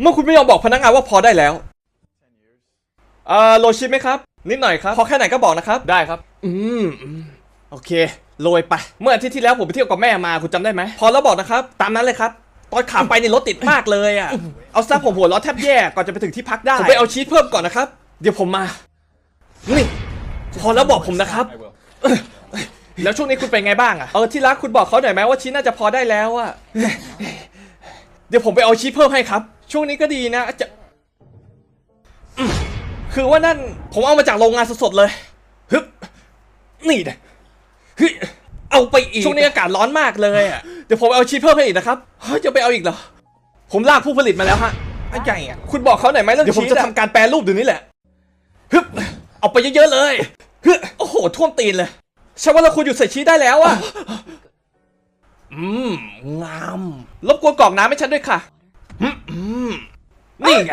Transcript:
เมื่อคุณไม่ยอมบอกพนักงานว่าพอได้แล้วเอ่อโรยชิมไหมครับ นิดหน่อยครับ พอแค่ไหนก็บอกนะครับ ได้ครับอืมอืม โอเค โรยไป เมื่ออาทิตย์ที่แล้วผมไปเที่ยวกับแม่มา คุณจำได้ไหม พอแล้วบอกนะครับ ตามนั้นเลยครับ ตอนขาไปนี่รถติดมากเลยอะ เอาซะผมหัวเร้อนแทบแย่ ก่อนจะไปถึงที่พักได้ ผมไปเอาชีสเพิ่มก่อนนะครับ เดี๋ยวผมมา นี่ พอแล้วบอกผมนะครับ แล้วช่วงนี้คุณเป็นไงบ้างอะเออที่รักคุณบอกเขาหน่อยไหมว่าชีสน่าจะพอได้แล้วอะ เดี๋ยวผมไปเอาชีสเพิ่มให้ครับ ช่วงนี้ก็ดีนะจะอืมคือว่านั่นผมเอามาจากโรงงานสดๆเลยฮึบนี่นะเฮ้ยเอาไปอีกช่วงนี้อากาศร้อนมากเลยอะเดี๋ยวผมเอาชีสเพิ่มให้อีกนะครับเฮ้ยจะไปเอาอีกเหรอผมลากผู้ผลิตมาแล้วฮะไอ้ใหญ่อะคุณบอกเขาหน่อยไหมเรื่องชีสเดี๋ยวผมจะทำการแปรรูปเดี๋ยวนี้แหละฮึบเอาไปเยอะๆเลยฮึบโอ้โหท่วมตีนเลยฉันว่าเราควรหยุดใส่ชีสได้แล้วอะ อืมงามรบกวนกรอกน้ำให้ฉันด้วยค่ะอืมอืมนี่ไง